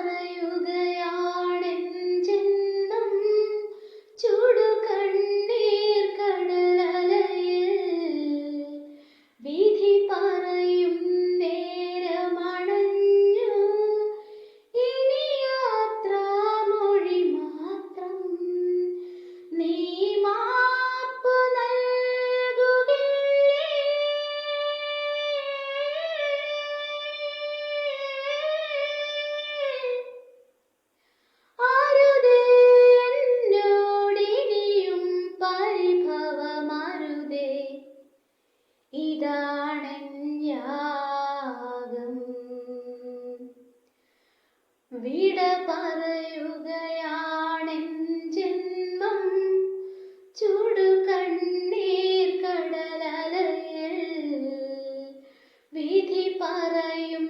പറയുകയാണെൻ ഇതാണ് യാഗം വിട പറയുകയാണ് ജന്മം ചൂടു കണ്ണീർ കടലലയിൽ വിധി പറയും